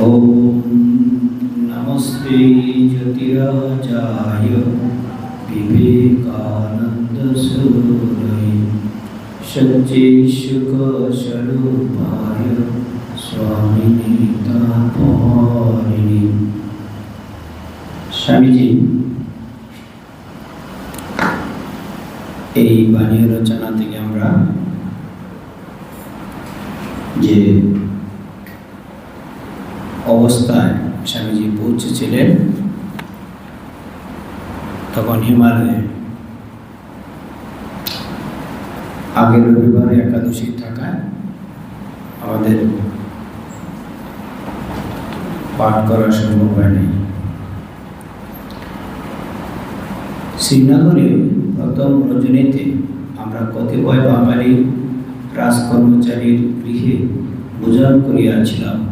ॐ नमस्ते ज्योतिराजाय विवेकानन्दसूरये सच्चेशुकस्वरूपाय स्वामिनि तापारिणि স্বামীজি এই বাণী রচনা থেকে আমরা যে অবস্থায় স্বামীজি পৌঁছেছিলেন। তখন হিমালয়ে। আগের রবিবারে একাদশী থাকায় আমাদের পাঠ করা সম্ভব হয়নি। শ্রীনগরে প্রথম রজনীতে আমরা কতিপয় বাঙালি রাজকর্মচারীর গৃহে ভোজন করিয়াছিলাম।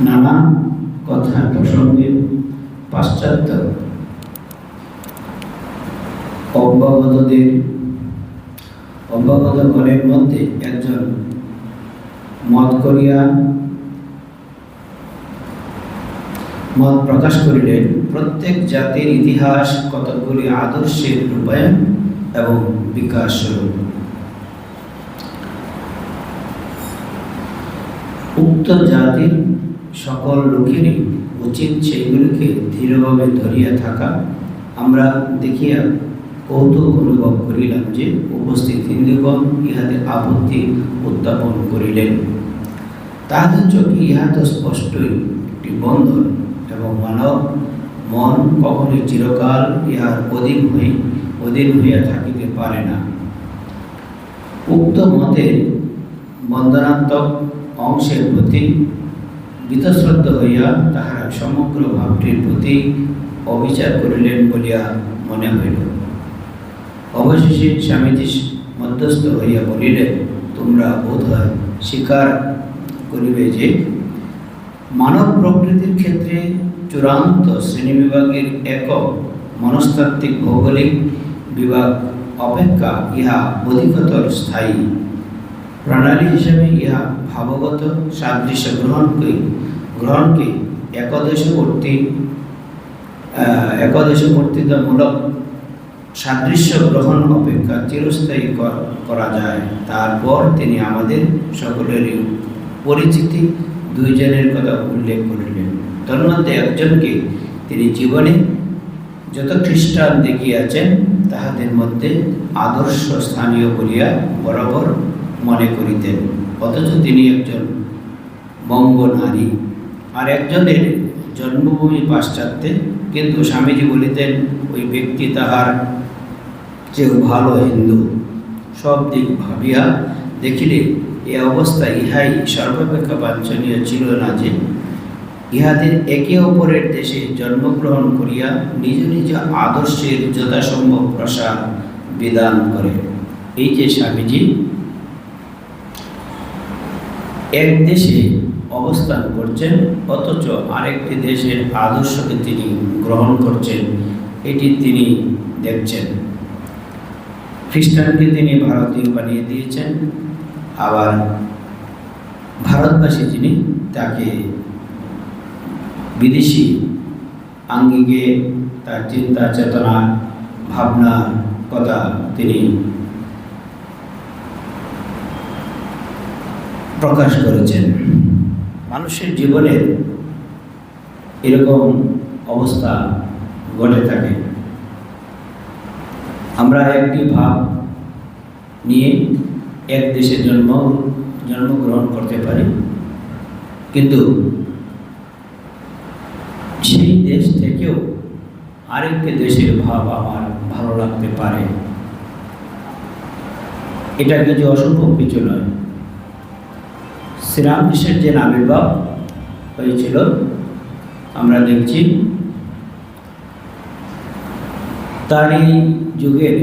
নানা কথা প্রসঙ্গে পাশ্চাত্য অব্যাগতদের অব্যাগত গণের মধ্যে একজন মত করিয়া মত প্রকাশ করিলেন, প্রত্যেক জাতির ইতিহাস কতকগুলি আদর্শের রূপায়ণ এবং বিকাশ উক্ত জাতির সকল লোকেরই উচিত সেইগুলিকে ধীরভাবে ধরিয়া থাকা। আমরা দেখিয়া কৌতুক অনুভব করিলাম যে, উপস্থিত হিন্দুগণ ইহাতে আপত্তি উত্থাপন করিলেন। তাহাদের চোখে ইহা তো স্পষ্টই একটি বন্ধন এবং মানব মন কখনোই চিরকাল ইহার অধীন হয়ে অধীন হইয়া থাকিতে পারে না। উক্ত মতে বন্দনাত্মক অংশের প্রতি বীতশ্রদ্ধ হইয়া তাহারা সমগ্র ভাবটির প্রতি অবিচার করিলেন বলিয়া মনে হইল। অবশেষে স্বামীজি মধ্যস্থ হইয়া বলিলেন, তোমরা বোধ হয় স্বীকার করিবে যে, মানব প্রকৃতির ক্ষেত্রে চূড়ান্ত শ্রেণীবিভাগের একক মনস্তাত্ত্বিক ভৌগোলিক বিভাগ অপেক্ষা ইহা অধিকতর স্থায়ী। প্রণালী হিসেবে ইহা ভাবগত, সাদৃশ্য গ্রহণকে গ্রহণকে একদেশবর্তী একদেশবর্তিতামূলক সাদৃশ্য গ্রহণ অপেক্ষা চিরস্থায়ী করা যায়। তারপর তিনি আমাদের সকলেরই পরিচিতি দুইজনের কথা উল্লেখ করিলেন। তন্মধ্যে একজনকে তিনি জীবনে যত খ্রিস্টান দেখিয়াছেন, তাহাদের মধ্যে আদর্শ স্থানীয় বলিয়া বরাবর মনে করিতেন, অথচ তিনি একজন বঙ্গ নারী। আর একজনের জন্মভূমি পাশ্চাত্যে কিন্তু স্বামীজি বলিতেন, ওই ব্যক্তি তাহার চেয়েও ভালো হিন্দু। সব দিক ভাবিয়া দেখিলে এ অবস্থা ইহাই সর্বাপেক্ষা বাঞ্ছনীয় ছিল না যে ইহাদের একে অপরের দেশে জন্মগ্রহণ করিয়া নিজ নিজ আদর্শের যথাসম্ভব প্রসার বিধান করে। এই যে স্বামীজি এক দেশে অবস্থান করছেন, অথচ আরেকটি দেশের আদর্শকে তিনি গ্রহণ করছেন, এটি তিনি দেখছেন। খ্রিস্টানকে তিনি ভারতীয় বানিয়ে দিয়েছেন, আবার ভারতবাসী যিনি, তাকে বিদেশি আঙ্গিকে তার চিন্তা, চেতনা, ভাবনা, কথা তিনি প্রকাশ করেছেন। মানুষের জীবনের এরকম অবস্থা ঘটে থাকে। আমরা একটি ভাব নিয়ে এক দেশে জন্ম, জন্মগ্রহণ করতে পারি। কিন্তু সেই দেশ থেকেও আরেকটি দেশের ভাব আমার ভালো লাগতে পারে। এটা কিছু অসম্ভব কিছু নয়। শ্রীরামকৃষ্ণের যে আবির্ভাব হয়েছিল, আমরা দেখছি। তার এই যুগের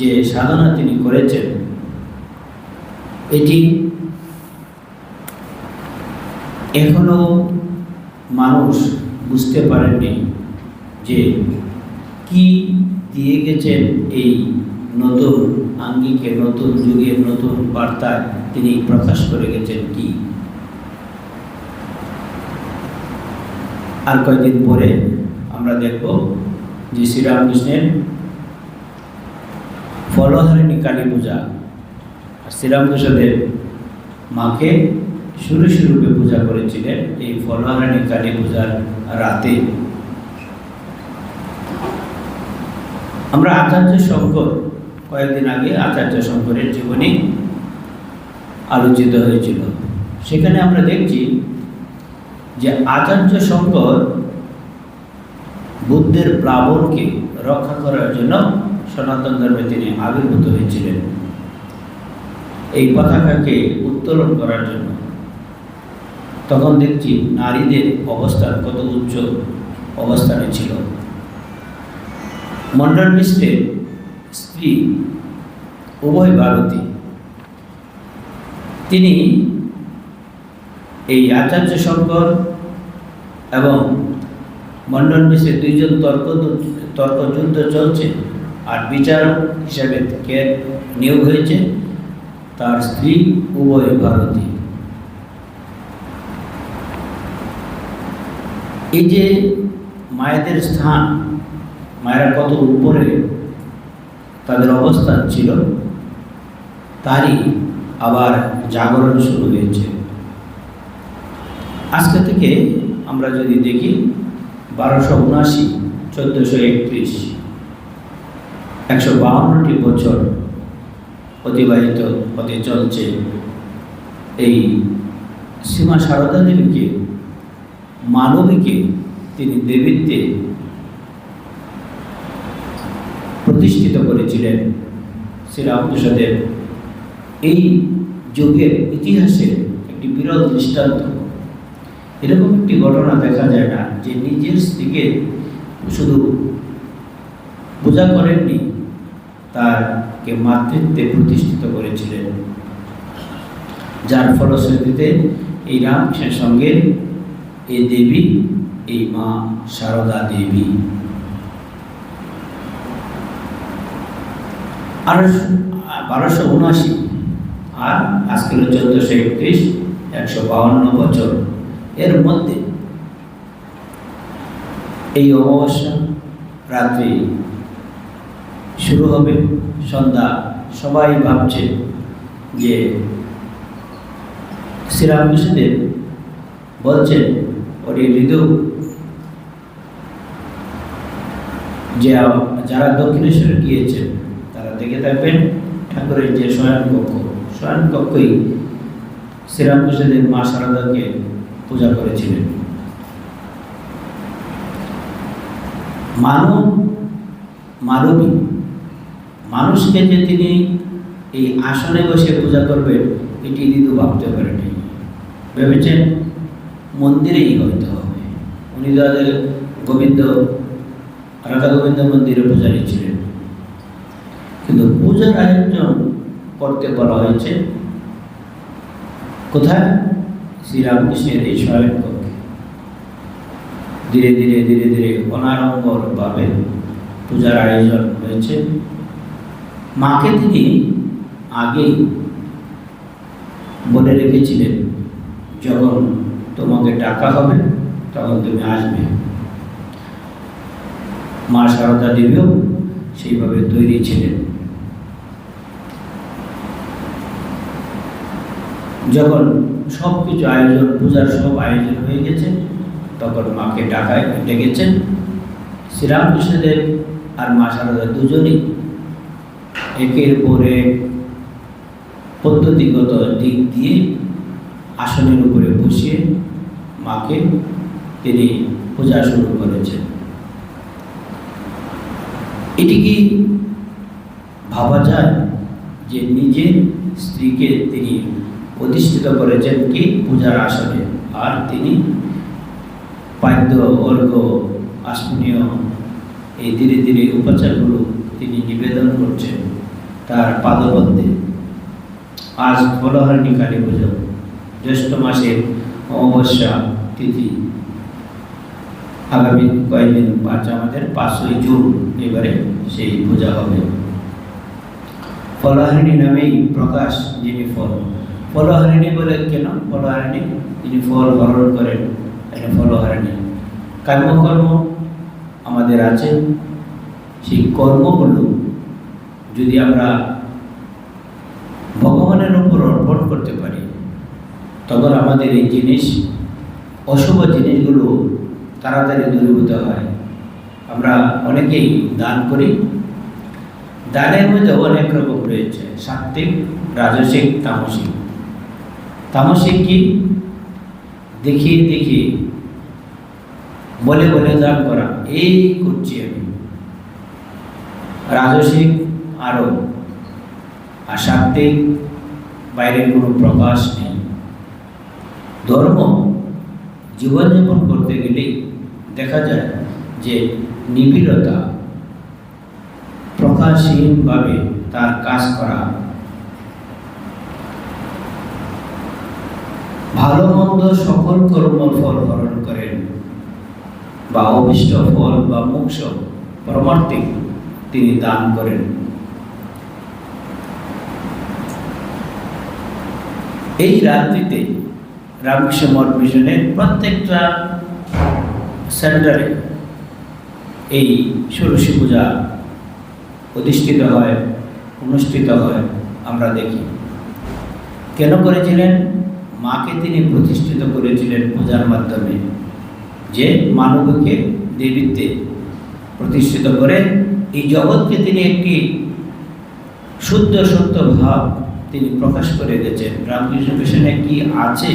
যে সাধনা তিনি করেছেন, এটি এখনও মানুষ বুঝতে পারেননি যে কি দিয়ে গেছেন এই নতুন আঙ্গিকে, নতুন যুগের নতুন বার্তায় তিনি প্রকাশ করে গেছেন কি? আর কয়েকদিন পরে আমরা দেখব যে শ্রীরামকৃষ্ণের ফলহারিণী কালী পূজা আর শ্রীরামকৃষ্ণদেব মাকে শুরু শুরুপে পূজা করেছিলেন এই ফলহারিণী কালী পূজার রাতে। আমরা আচার্য শঙ্কর কয়েকদিন আগে আচার্য শঙ্করের জীবনী আলোচিত হয়েছিল। সেখানে আমরা দেখছি যে আচার্য শঙ্কর বুদ্ধের প্লাবনকে রক্ষা করার জন্য সনাতন ধর্মে তিনি আবির্ভূত হয়েছিলেন। এই পতাকাকে উত্তোলন করার জন্য। তখন দেখছি নারীদের অবস্থান কত উচ্চ অবস্থানে ছিল। মন্ডল মিশ্রের স্ত্রী, উভয় ভারতী। তিনি এই আচার্য শঙ্কর এবং মন্ডল মিশ্রের দুইজন তর্ক তর্ক যুদ্ধ চলছে আর বিচারক হিসাবে কে নিয়োগ হয়েছে তার স্ত্রী উভয় ভারতী। এই যে মায়েদের স্থান, মায়েরা কত উপরে তাদের অবস্থান ছিল তারই আবার জাগরণ শুরু হয়েছে। আজকে থেকে আমরা যদি দেখি বারোশো উনআশি, চোদ্দোশো একত্রিশ, একশো বাহান্নটি বছর অতিবাহিত হতে চলছে এই সীমা সারদা দেবীকে, মানবীকে, তিনি দেবীত্বে প্রতিষ্ঠিত করেছিলেন শ্রীরামকৃষ্ণদেব এই যুগের ইতিহাসে একটি বিরল দৃষ্টান্ত। এরকম একটি ঘটনা দেখা যায় না যে নিজের স্ত্রীকে শুধু পূজা করেননি, তারকে মাতৃত্বে প্রতিষ্ঠিত করেছিলেন। যার ফলশ্রুতিতে এই রামকৃষ্ণের সঙ্গে এই দেবী, এই মা সারদা দেবী। বারোশো উনআশি আর আজকে হলো চোদ্দোশো একত্রিশ, একশো বাউন্ন বছর। এর মধ্যে এই অমাবস্যা রাত্রি শুরু হবে। সন্ধ্যা সবাই ভাবছে যে শ্রীরামকৃষ্ণদেব বলছেন, ওর হৃদু যে যারা দক্ষিণেশ্বরে গিয়েছেন দেখে থাকবেন। ঠাকুরের যে শয়নকক্ষ শয়নকক্ষই শ্রীরামকৃষ্ণদেব মা সারদাকে পূজা করেছিলেন। মানব মানবী মানুষকে যে তিনি এই আসনে বসে পূজা করবেন, এটি ঋতু ভাবতে পারেনি। ভেবেছেন মন্দিরেই হইতে হবে। উনি তাদের গোবিন্দ, রাধা গোবিন্দ মন্দিরে পূজারী ছিলেন। কিন্তু পূজার আয়োজন করতে বলা হয়েছে। কোথায়? শ্রীরামকৃষ্ণের এই স্বয়ং কক্ষে ধীরে ধীরে ধীরে ধীরে অনাড়ম্বরভাবে পূজার আয়োজন হয়েছে। মাকে তিনি আগেই বলে রেখেছিলেন, যখন তোমাকে ডাকা হবে, তখন তুমি আসবে। মা সারদা দেবীও সেইভাবে তৈরি ছিলেন। যখন সব কিছু আয়োজন, পূজার সব আয়োজন হয়ে গেছে, তখন মাকে ডাকায় ডেকেছেন শ্রীরামকৃষ্ণদেব আর মা সারদা দুজনেই একের পর পদ্ধতিগত দিক দিয়ে আসনের উপরে বসিয়ে মাকে তিনি পূজা শুরু করেছেন। এটি কি ভাবা যায় যে নিজের স্ত্রীকে তিনি প্রতিষ্ঠিত করেছেন কি পূজার আসনে। আর তিনি পাদ্য অর্ঘ আসমনীয় এই ধীরে ধীরে উপাচারগুলো তিনি নিবেদন করছেন তার পাদবন্ধে আজ বলহারণী কালী পুজো, জ্যৈষ্ঠ মাসের অমাবস্যা তিথি। আগামী কয়েকদিন পাঁচ আমাদের পাঁচই জুন এবারে সেই পূজা হবে। ফলহারিণী নামেই প্রকাশ যিনি ফল ফলহারিণী বলে কেন? ফলহারিণী, যিনি ফল হরণ করেন এটা ফলহারিণী। কর্মকর্ম আমাদের আছে, সেই কর্মগুলো যদি আমরা ভগবানের উপর অর্পণ করতে পারি, তখন আমাদের এই জিনিস, অশুভ জিনিসগুলো তাড়াতাড়ি দূরীভূত হয়। আমরা অনেকেই দান করি। দানের মধ্যে অনেক রকম রয়েছে, সাত্ত্বিক, রাজসিক, তামসিক। তামসিক কি? দেখিয়ে দেখিয়ে। বলে বলে দান করা। এই করছি আমি। রাজসিক আরও আর সাত্বিক বাইরের কোনো প্রকাশ নেই। ধর্ম জীবনযাপন করতে গেলেই দেখা যায় যে নিবিড়তা প্রকাশহীনভাবে তার কাজ করা ভালো মন্দ সকল কর্ম ফল হরণ করেন। বা অভিষ্ট ফল বা মোক্ষ পরমার্থে তিনি দান করেন। এই রাত্রিতে রামকৃষ্ণ মঠ মিশনের প্রত্যেকটা সেন্টারে এই ষোড়শী পূজা প্রতিষ্ঠিত হয়, অনুষ্ঠিত হয়, আমরা দেখি। কেন করেছিলেন? মাকে তিনি প্রতিষ্ঠিত করেছিলেন পূজার মাধ্যমে, যে মানবকে দেবীত্বে প্রতিষ্ঠিত করে এই জগৎকে তিনি একটি শুদ্ধ সত্য ভাব তিনি প্রকাশ করে গেছেন রামকৃষ্ণ মিশনে কি আছে?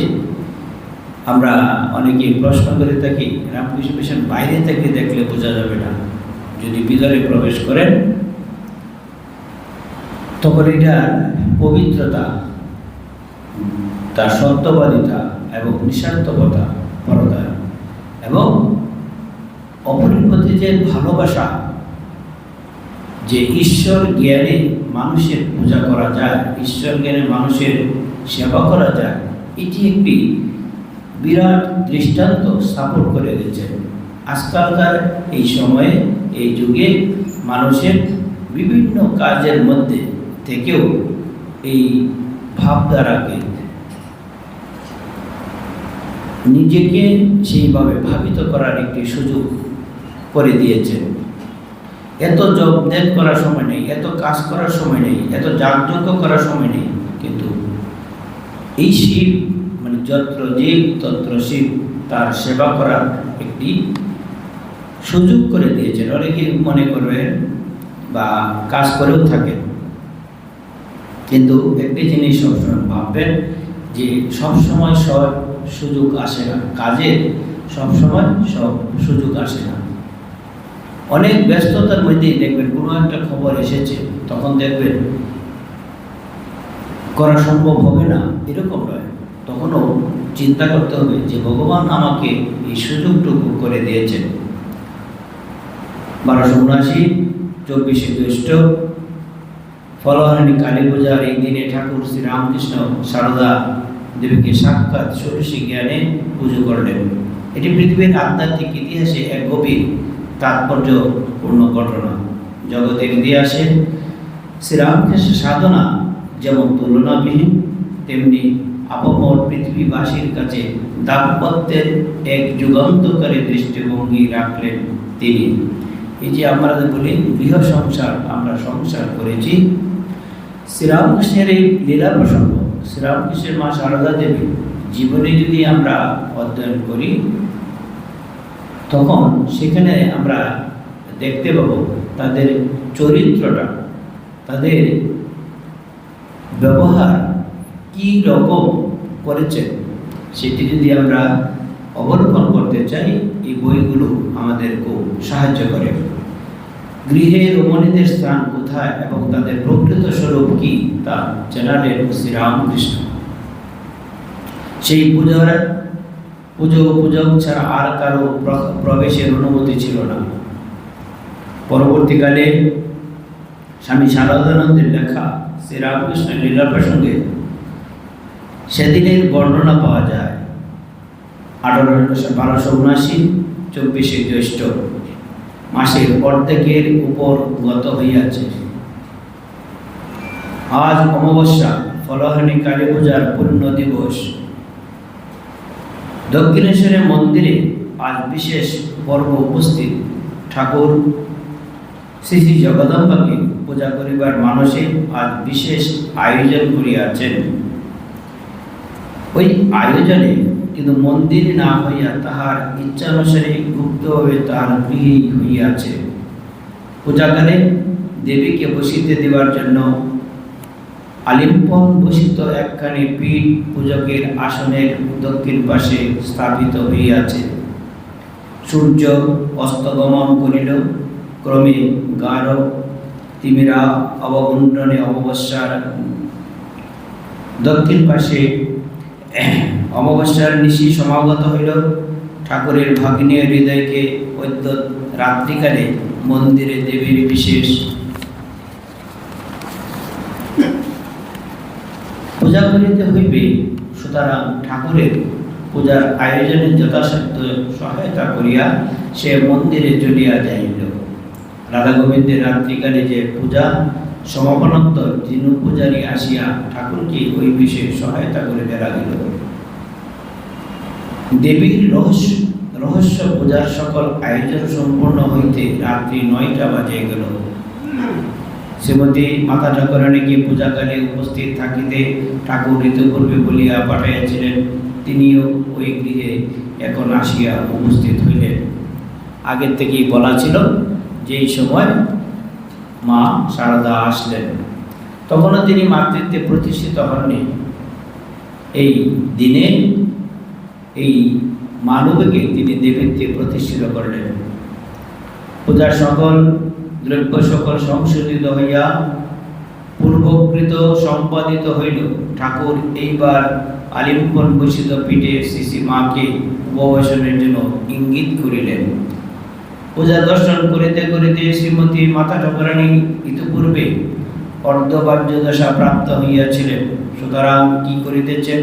আমরা অনেকে প্রশ্ন করে থাকি, রামকৃষ্ণ মিশন বাইরে থেকে দেখলে বোঝা যাবে না। যদি ভিতরে প্রবেশ করেন, তখন এটা পবিত্রতা তার সত্যবাদিতা এবং নিঃস্বার্থকতা পরতা এবং অপরের প্রতি যে ভালোবাসা, যে ঈশ্বর জ্ঞানে মানুষের পূজা করা যায়, ঈশ্বর জ্ঞানে মানুষের সেবা করা যায়, এটি একটি বিরাট দৃষ্টান্ত স্থাপন করে গেছে আজকালকার এই সময়ে, এই যুগে মানুষের বিভিন্ন কাজের মধ্যে থেকেও এই ভাবধারাকে নিজেকে সেইভাবে ভাবিত করার একটি সুযোগ করে দিয়েছেন এত জব দেন করার সময় নেই, এত কাজ করার সময় নেই, এত যাগযজ্ঞ করার সময় নেই, কিন্তু এই শিব মানে যত্র জীব তত্র শিব, তার সেবা করার একটি সুযোগ করে দিয়েছেন। অনেকে মনে করবেন বা কাজ করেও থাকে কিন্তু একটি জিনিস সবসময় ভাববেন যে সবসময় সব সুযোগ আসে না। কাজের সবসময় সব সুযোগ আসে না। অনেক ব্যস্ততার মধ্যেই দেখবেন কোনো একটা খবর এসেছে, তখন দেখবেন করা সম্ভব হবে না, এরকম নয়। তখনও চিন্তা করতে হবে যে ভগবান আমাকে এই সুযোগটুকু করে দিয়েছেন। বারোশো উনআশি, চব্বিশে জ্যৈষ্ঠ, ফলহারিণী কালী পূজার এই দিনে ঠাকুর শ্রী রামকৃষ্ণ সারদা দেবীকে সাক্ষাৎ ষোড়শী জ্ঞানে পুজো করলেন। এটি পৃথিবীর আধ্যাত্মিক ইতিহাসে এক গভীর তাৎপর্যপূর্ণ ঘটনা। জগতের ইতিহাসে শ্রীরামকৃষ্ণ সাধনা যেমন তুলনাবিহীন, তেমনি আপামর পৃথিবীবাসীর কাছে দাম্পত্যের এক যুগান্তকারী দৃষ্টিভঙ্গি রাখলেন তিনি। এই যে আমরা বলি, গৃহ সংসার আমরা সংসার করেছি, শ্রীরামকৃষ্ণের এই লীলা প্রসঙ্গ শ্রীরামকৃষ্ণের মা সারদা দেবী জীবনে যদি আমরা অধ্যয়ন করি, তখন সেখানে আমরা দেখতে পাবো তাদের চরিত্রটা, তাদের ব্যবহার কি রকম করেছে, সেটি যদি আমরা অবলোকন করতে চাই, এই বইগুলো আমাদের খুব সাহায্য করে। গৃহে রমণীদের স্থান কোথায় এবং তাদের প্রকৃত স্বরূপ কি তা জানালেন শ্রীরামকৃষ্ণ সেই পূজার পুজো পূজক ছাড়া আর কারও প্রবেশের অনুমতি ছিল না। পরবর্তীকালে স্বামী শারদানন্দের লেখা শ্রীরামকৃষ্ণ লীলা প্রসঙ্গে সেদিনের বর্ণনা পাওয়া যায়। আঠারোশো বারোশো উনআশি, চব্বিশে জ্যৈষ্ঠ। মাসের অর্ধেকের উপর গত হইয়াছে। আজ অমাবস্যা, ফলহানি কালী পূজার পূর্ণ দিবস। দক্ষিণেশ্বরের মন্দিরে আজ বিশেষ পর্ব উপস্থিত। ঠাকুর, শ্রী শ্রী জগদম্বাকে পূজা করিবার মানসে আজ বিশেষ আয়োজন করিয়াছেন। ওই আয়োজনে কিন্তু মন্দির না হইয়া তাহার ইচ্ছানুসারে গুপ্তভাবে তাহার গৃহে হইয়াছে। পূজাকালে দেবীকে বসিতে দেওয়ার জন্য আলিম্পন বসিত একখানি পীঠ পূজকের আসনের দক্ষিণ পাশে স্থাপিত হইয়াছে। সূর্য অস্তগমন করিল, ক্রমে গাঢ় তিমিরা অবগুণ্ডনে অমাবস্যার দক্ষিণ পাশে অমাবস্যার নিশি সমাগত হইল। ঠাকুরের ভাগ্নীয় হৃদয়কে অদ্য রাত্রিকালে মন্দিরে দেবীর বিশেষ পূজা করিতে হইবে। সুতরাং ঠাকুরের পূজার আয়োজনে যথাসাধ্য সহায়তা করিয়া সে মন্দিরে চলিয়া যাইল। রাধা গোবিন্দের রাত্রিকালে যে পূজা সমাপনোত্তর দিনু পূজারী আসিয়া ঠাকুরকে ওই বিষয়ে সহায়তা করিতে লাগিল। দেবীর রহস্য রহস্য পূজার সকল আয়োজন সম্পূর্ণ হইতে রাত্রি নয়টা বাজে গেল। শ্রীমতী মাতা ঠাকুরানীকে পূজাকালে উপস্থিত থাকিতে ঠাকুর ঋতুপূর্বে বলিয়া পাঠাইয়াছিলেন, তিনিও ওই গৃহে এখন আসিয়া উপস্থিত হইলেন। আগের থেকেই বলা ছিল যে এই সময় মা সারদা আসলেন। তখনও তিনি মাতৃত্বে প্রতিষ্ঠিত হননি। এই দিনে এই মানবকে তিনি দেবীত্বে প্রতিষ্ঠিত করলেন। পূজার সকল, দ্রব্য সকল সংশোধিত হইয়া পূর্বকৃত সম্পাদিত হইল। ঠাকুর এইবার আলিম্পন বসিত পিঠে শ্রী মাকে উপবেশনের জন্য ইঙ্গিত করিলেন। পূজা দর্শন করিতে করিতে শ্রীমতী মাতা ঠাকুরানী ইতিপূর্বে অর্ধবাহ্য দশা প্রাপ্ত হইয়াছিলেন। সুতরাং কি করিতেছেন?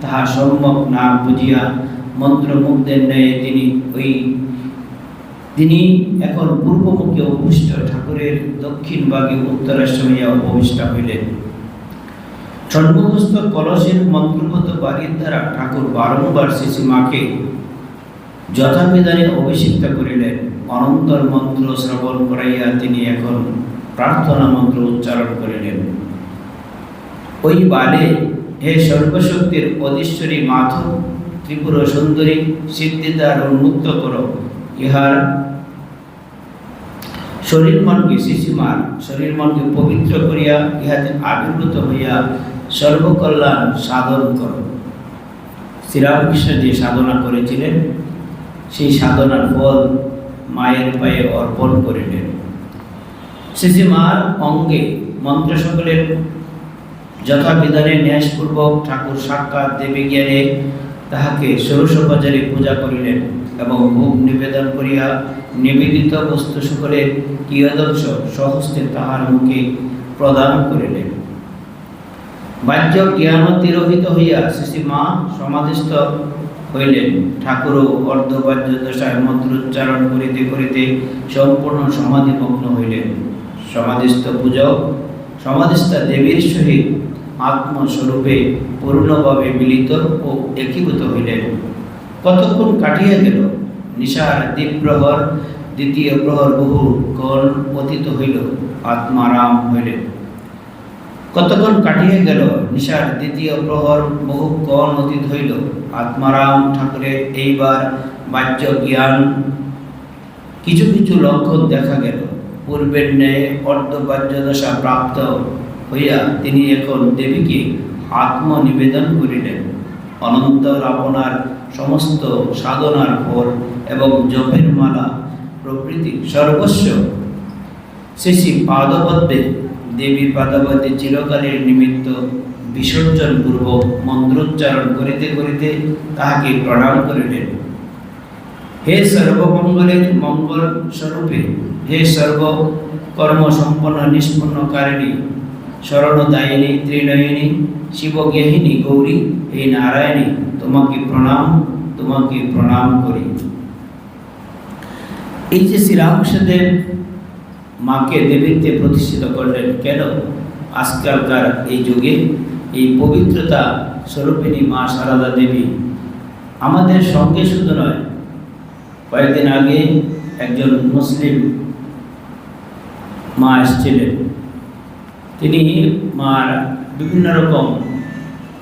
তাহা সম্যক না বুঝিয়া মন্ত্রমুগ্ধের ন্যায় তিনি ওই তিনি এখন পূর্বমুখে অভিষ্ট ঠাকুরের দক্ষিণ ভাগে উত্তরাশ্র হইয়া উপবিষ্ট হইলেন। সন্মুখস্থ কলসের মন্ত্রগত বাড়ির দ্বারা ঠাকুর বারংবার শিশু মাকে যথাবিধানে অভিষিক্ত করিলেন। অনন্তর মন্ত্র শ্রবণ করাইয়া তিনি এখন প্রার্থনা মন্ত্র উচ্চারণ করিলেন। ওই বালে হে সর্বশক্তির অধীশ্বরী মাথ ত্রিপুর সুন্দরী, সিদ্ধিদার উন্মুক্ত করো। ইহার শরীর মনকে শিশুমার শরীর মনকে পবিত্র করিয়া ইহাতে আবির্ভূত হইয়া সর্বকল্যাণ সাধন করো। শ্রীরামকৃষ্ণ যে সাধনা করেছিলেন, সেই সাধনার ফল মায়ের পায়ে অর্পণ করিলেন। শিশুমার অঙ্গে মন্ত্র সকলের যথাবিধানে ন্যাসপূর্বক ঠাকুর সাক্ষাৎ দেবী জ্ঞানে তাহাকে ষোড়শ বাজারে পূজা করিলেন এবং ভোগ নিবেদন করিয়া নিবেদিত বস্তু সকলের কিয়দংশ সহস্তে তাহার মুখে প্রদান করিলেন। বাহ্য জ্ঞান তিরোহিত হইয়া শ্রী মা সমাধিস্থ হইলেন। ঠাকুরও অর্ধবাহ্য দশায় মন্ত্রোচ্চারণ করিতে করিতে সম্পূর্ণ সমাধিমগ্ন হইলেন। সমাধিস্থ পূজক সমাধিস্থ দেবীর সহিত আত্মস্বরূপে পূর্ণভাবে মিলিত ও একীভূত হইলেন। কতক্ষণ কাটিয়া গেল? নিশার দ্বীপ্রহর দ্বিতীয় প্রহর বহু কল অতীত হইল, আত্মারাম হইলেন। কতক্ষণ কাটিয়া গেল? নিশার দ্বিতীয় প্রহর বহু কল অতীত হইল, আত্মারাম ঠাকুরের এইবার বাহ্য জ্ঞান কিছু কিছু লক্ষণ দেখা গেল। পূর্বের ন্যায় অর্ধবাহ্য দশা প্রাপ্ত হইয়া তিনি এখন দেবীকে আত্মনিবেদন করিলেন। অনন্তর আপনার সমস্ত সাধনার ফল এবং জপের মালা প্রভৃতি সর্বস্ব। শেষী পাদপদ্মে দেবীর পাদপদ্মে চিরকালের নিমিত্ত বিসর্জন পূর্বক মন্ত্রোচ্চারণ করিতে করিতে তাহাকে প্রণাম করিলেন। হে সর্বমঙ্গলের মঙ্গল স্বরূপে হে সর্ব কর্ম সম্পন্ন নিষ্পন্নকারিণী শরণদায়িনী, ত্রিনয়িনী শিবজ্ঞাহিনী গৌরী, হে নারায়ণী, তোমাকে প্রণাম তোমাকে প্রণাম করি। এই যে শ্রীরামকৃষ্ণদেব মাকে দেবীতে প্রতিষ্ঠিত করলেন, কেন আজকালকার এই যুগে এই পবিত্রতা স্বরূপিণী মা সারদা দেবী আমাদের সঙ্গে শুধু নয়, কয়েকদিন আগে একজন মুসলিম মা এসেছিলেন। তিনি মার বিভিন্ন রকম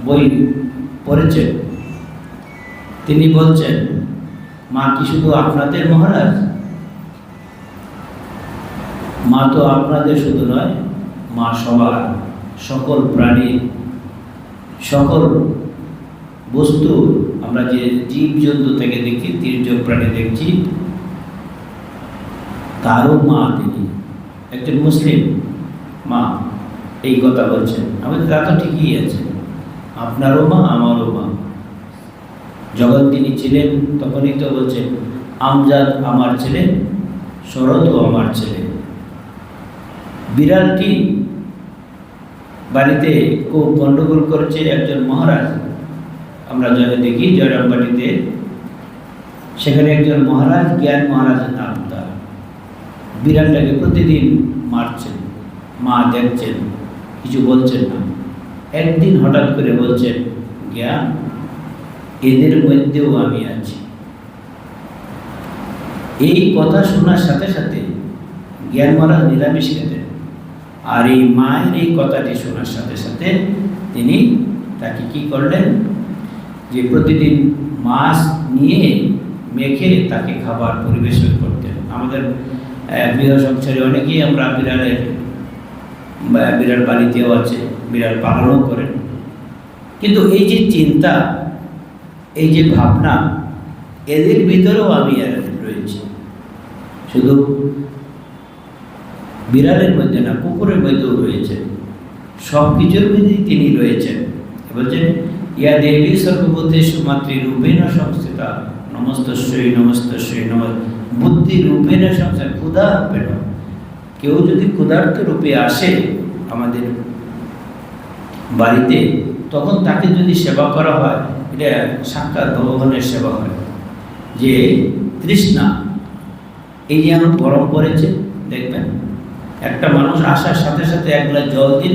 বই পড়েছেন। তিনি বলছেন, মা কি শুধু আপনাদের মহারাজ? মা তো আপনাদের শুধু নয়, মা সবার সকল প্রাণী, সকল বস্তু আমরা যে জীব জন্তু থেকে দেখি তীর্য প্রাণী দেখছি তারও মা তিনি একজন মুসলিম মা এই কথা বলছেন। আমাদের তা তো ঠিকই আছে। আপনারও মা, আমারও মা। যখন তিনি ছিলেন, তখনই তো বলছেন, আমজাদ আমার ছেলে, শরৎও আমার ছেলে। বিড়ালটি বাড়িতে খুব গণ্ডগোল করেছে একজন মহারাজ। আমরা যারা দেখি, জয়রামবাটিতে। সেখানে একজন মহারাজ, জ্ঞান মহারাজের নাম। বিড়ালটাকে প্রতিদিন মারছেন, মা দেখছেন, কিছু বলছেন না। একদিন হঠাৎ করে বলছেন জ্ঞান এদের মধ্যেও আমি আছি। এই কথা শোনার সাথে সাথে জ্ঞান মহারাজ নিরামিষ খেতেন। আর এই মায়ের এই কথাটি শোনার সাথে সাথে তিনি তাকে কি করলেন? যে প্রতিদিন মাছ নিয়ে মেখে তাকে খাবার পরিবেশন করতেন। আমাদের আহ, গৃহ সংসারে অনেকেই আমরা বিড়ালের বিড়াল বাড়িতেও আছে বিড়াল পালনও করেন। কিন্তু এই যে চিন্তা এই যে ভাবনা এদের ভিতরেও আমি আর রয়েছি। শুধু বিড়ালের মধ্যে না কুকুরের মধ্যেও রয়েছে সব কিছুর মধ্যেই তিনি রয়েছেন। বলছেন ইয়া দেবী সর্ববুদ্ধেশু মাতৃরূপেণ সংস্থিতা নমস্তস্যই নমস্তস্যই নম বুদ্ধি রূপেণ সংস্থা ক্ষুধা রূপেণ কেউ যদি ক্ষুধার্ত রূপে আসে আমাদের বাড়িতে, তখন তাকে যদি সেবা করা হয়, এটা সাক্ষাৎ ভগবানের সেবা হয়। যে তৃষ্ণা, এই যে এখন গরম পড়েছে, দেখবেন, একটা মানুষ আসার সাথে সাথে এক গ্লাস জল দিন,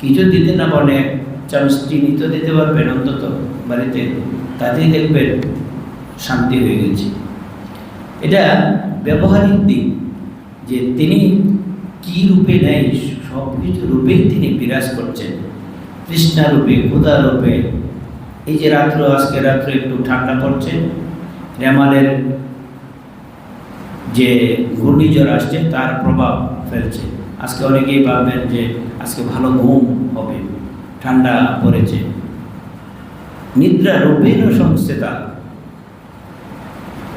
কিছু দিতে না পারলে এক চামচ চিনি তো দিতে পারবেন অন্তত বাড়িতে, তাতেই দেখবেন শান্তি হয়ে গেছে। এটা ব্যবহারিক দিক, যে তিনি কি রূপে নেয় সব কিছু রূপেই তিনি বিরাজ করছেন। তৃষ্ণা রূপে ক্ষুধা রূপে, এই যে রাত্র, আজকে রাত্রে একটু ঠান্ডা পড়ছে, রেমালের যে ঘূর্ণিঝড় আসছে, তার প্রভাব ফেলছে। আজকে অনেকেই ভাববেন যে আজকে ভালো ঘুম হবে, ঠান্ডা পড়েছে। নিদ্রা রূপেণ সংস্থিতা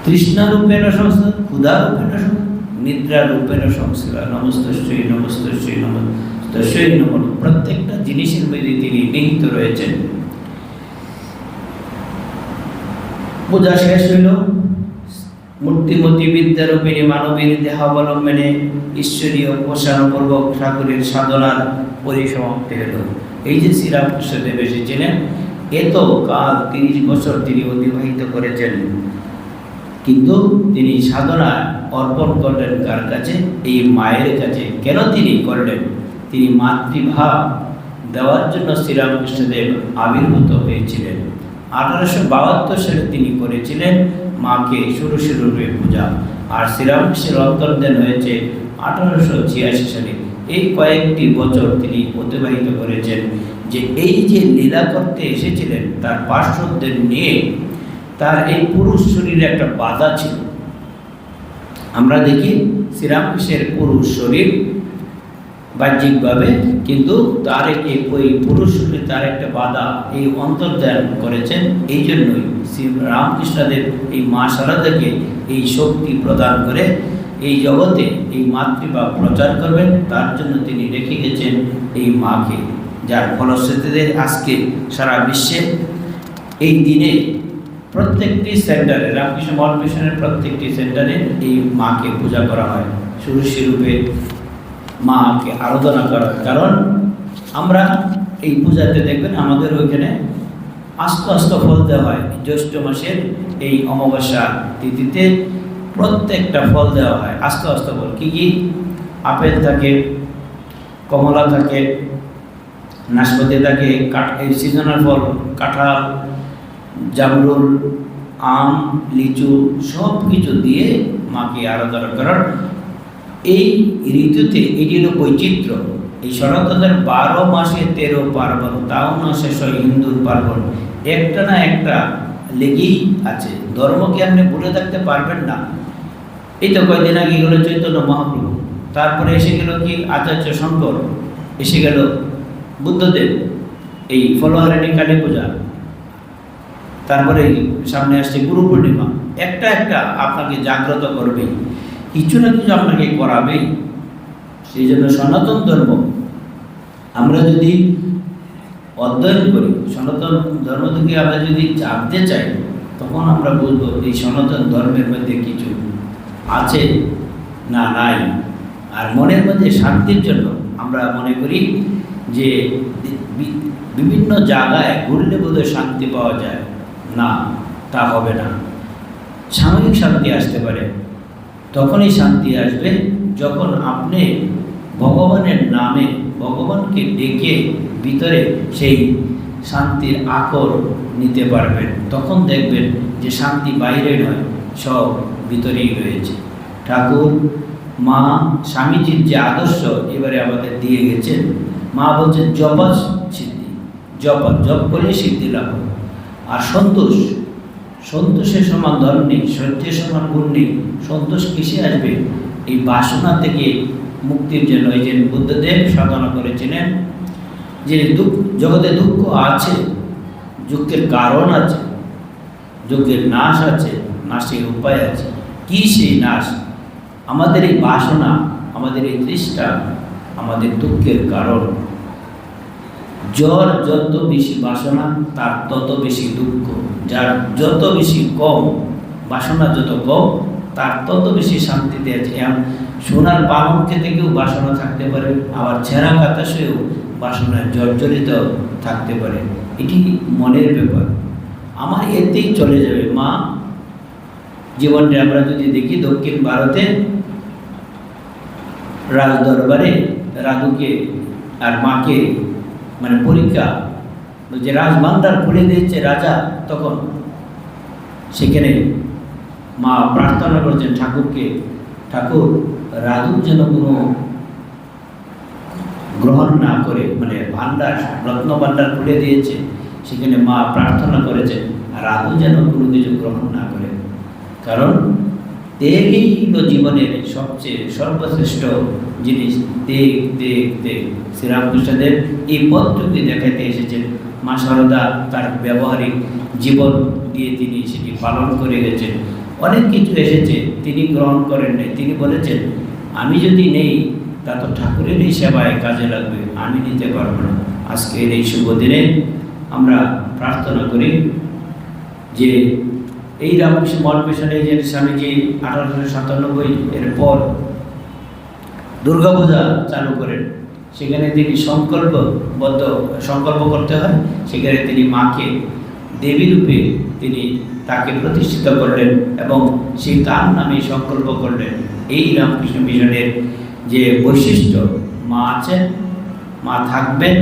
তৃষ্ণা রূপেণ সংস্থা ক্ষুধা রূপেণ সংস্থা নিদ্রা রূপেণ সংস্থিতা নমস্তস্যই নমস্তস্যই নমস্তস্যই নম। প্রত্যেকটা জিনিসের মধ্যে তিনি নিহিত রয়েছেন। পূজা শেষ হইল। মূর্তিমতি বিদ্যারূপিণী মানবীর দেহাবলম্বনে ঈশ্বরীয় উপাসনাপূর্বক ঠাকুরের সাধনার পরিসমাপ্তি হল এই যে শ্রীরামকৃষ্ণদেব এসেছিলেন, এত কাল তিরিশ বছর তিনি অতিবাহিত করেছেন। কিন্তু তিনি সাধনা অর্পণ করলেন কার কাছে? এই মায়ের কাছে। কেন তিনি করলেন? তিনি মাতৃভাব দেওয়ার জন্য শ্রীরামকৃষ্ণদেব আবির্ভূত হয়েছিলেন। আঠারোশো বাহাত্তর সালে তিনি করেছিলেন মাকে ষোড়শী রূপে পূজা। আর শ্রীরামকৃষ্ণের অন্তর্ধান হয়েছে আঠারোশো ছিয়াশি সালে। এই কয়েকটি বছর তিনি অতিবাহিত করেছেন যে এই যে লীলা করতে এসেছিলেন, তার পার্শ্বদের নিয়ে তার এই পুরুষ শরীরে একটা বাধা ছিল। আমরা দেখি শ্রীরামকৃষ্ণের পুরুষ শরীর বাহ্যিকভাবে, কিন্তু তার একটি ওই পুরুষ শরীর তার একটা বাধা এই অন্তর্ধান করেছেন। এই জন্যই শ্রী রামকৃষ্ণদেব এই মা সারদাকে এই শক্তি প্রদান করে এই জগতে এই মাতৃভাব প্রচার করবেন। তার জন্য তিনি রেখে গেছেন এই মাকে, যার ফলশ্রুতিতে আজকে সারা বিশ্বে এই দিনে প্রত্যেকটি সেন্টারে রামকৃষ্ণ মঠ মিশনের প্রত্যেকটি সেন্টারে এই মাকে পূজা করা হয়। সুরুষি রূপে মাকে আরাধনা করার কারণ আমরা এই পূজাতে দেখবেন আমাদের ওইখানে আস্ত আস্ত ফল দেওয়া হয়। জ্যৈষ্ঠ মাসের এই অমাবস্যা তিথিতে প্রত্যেকটা ফল দেওয়া হয়। আস্ত আস্ত ফল। কী কী? আপেল থাকে, কমলা থাকে, নাশপাতি থাকে, কাঠ এই সিজনাল ফল, কাঁঠাল জামরুল, আম, লিচু সব কিছু দিয়ে মাকে আরাধনা করার এই ঋতুতে এটি হলো বৈচিত্র্য। এই শরৎদের বারো মাসে তেরো পার্বণ, তাও না শেষ হিন্দুর পার্বণ। একটা না একটা লেগেই আছে। ধর্মকে আপনি ভুলে থাকতে পারবেন না। এই তো কয়েকদিন আগে গেল চৈতন্য মহাপ্রভু। তারপরে এসে গেল কি? আচার্য শঙ্কর। এসে গেল বুদ্ধদেব। এই ফলোহারিণী কালী পূজা। তারপরে সামনে আসছে গুরু পূর্ণিমা। একটা একটা আপনাকে জাগ্রত করবেই কিছু না কিছু আপনাকে করাবেই সেই জন্য সনাতন ধর্ম। আমরা যদি অধ্যয়ন করি, সনাতন ধর্ম থেকে আমরা যদি জানতে চাই, তখন আমরা বুঝব এই সনাতন ধর্মের মধ্যে কিছু আছে না নাই? আর মনের মধ্যে শান্তির জন্য আমরা মনে করি যে বিভিন্ন জায়গায় ঘুরলে বোধহয় শান্তি পাওয়া যায়। না, তা হবে না। সাময়িক শান্তি আসতে পারে। তখনই শান্তি আসবে যখন আপনি ভগবানের নামে ভগবানকে ডেকে ভিতরে সেই শান্তির আকর নিতে পারবেন। তখন দেখবেন যে শান্তি বাইরে নয়, সব ভিতরেই রয়েছে। ঠাকুর, মা, স্বামীজির যে আদর্শ এবারে আমাদের দিয়ে গেছেন। মা বলছেন, জপা সিদ্ধি, জপা, জপ করে সিদ্ধি লাভ। আর সন্তোষ? সন্তোষের সমান ধন নেই সত্যের সমান গুণ নেই সন্তোষ কিসে আসবে? এই বাসনা থেকে মুক্তির জন্য এই যে বুদ্ধদেব সাধনা করেছিলেন, যে দুঃখ, জগতে দুঃখ আছে, দুঃখের কারণ আছে, দুঃখের নাশ আছে, নাশের উপায় আছে। কি সেই নাশ? আমাদের এই বাসনা, আমাদের এই তৃষ্ণা আমাদের দুঃখের কারণ। জ্বর যত বেশি বাসনা, তার তত বেশি দুঃখ। যার যত বেশি কম বাসনা যত কম, তার তত বেশি শান্তিতে আছে এমন সোনার পালঙ্কে থেকেও বাসনা থাকতে পারে, আবার ছেঁড়া বাতাসেও বাসনায় জর্জরিত থাকতে পারে। এটি মনের ব্যাপার। আমার এতেই চলে যাবে, মা। জীবনটা আমরা যদি দেখি, দক্ষিণ ভারতে রাজ দরবারে রাধুকে আর মাকে মানে পরীক্ষা, যে রাজভান্ডার খুলে দিয়েছে রাজা, তখন সেখানে মা প্রার্থনা করছেন ঠাকুরকে, ঠাকুর রাধু যেন কোনো গ্রহণ না করে মানে ভান্ডার, রত্ন ভান্ডার খুলে দিয়েছে, সেখানে মা প্রার্থনা করেছেন রাধু যেন কোনো কিছু গ্রহণ না করে। কারণ তেগই হলো জীবনের সবচেয়ে সর্বশ্রেষ্ঠ জিনিস। তেগ তেগ তেগ শ্রীরামকৃষ্ণদেব এই পথটুকু দেখাতে এসেছেন। মা সারদা তার ব্যবহারিক জীবন দিয়ে তিনি সেটি পালন করে গেছেন। অনেক কিছু এসেছে, তিনি গ্রহণ করেন নাই। তিনি বলেছেন, আমি যদি নেই, তা তো ঠাকুরের এই সেবায় কাজে লাগবে। আমি নিতে পারব না। আজকের এই শুভ দিনে আমরা প্রার্থনা করি যে এই রামকৃষ্ণ মঠ মিশনে যে স্বামীজি আঠারোশো সাতানব্বই এর পর দুর্গাপূজা চালু করেন, সেখানে তিনি সংকল্পবদ্ধ, সংকল্প করতে হয়, সেখানে তিনি মাকে দেবী রূপে তিনি তাকে প্রতিষ্ঠিত করলেন এবং সেই তার নামে সংকল্প করলেন। এই রামকৃষ্ণ মিশনের যে বৈশিষ্ট্য, মা আছেন, মা থাকবেন,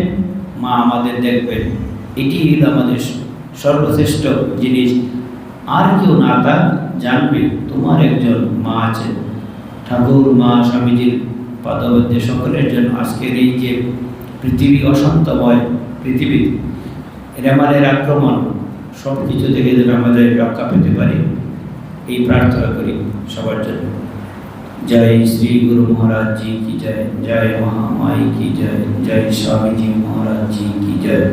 মা আমাদের দেখবেন এটি হল আমাদের সর্বশ্রেষ্ঠ জিনিস। আর কেউ না তা জানবে। তোমার একজন মা আছে। ঠাকুর, মা স্বামীজির পদবদ্ধে সকলের জন্য আজকের এই যে পৃথিবী অশান্তময় পৃথিবী, রেমালের আক্রমণ সব কিছু থেকে যেন আমাদের রক্ষা পেতে পারি, এই প্রার্থনা করি সবার জন্য। জয় শ্রী গুরু মহারাজ জি কি জয় জয় মহামাই কি জয় জয় স্বামীজি মহারাজ জি কি জয়।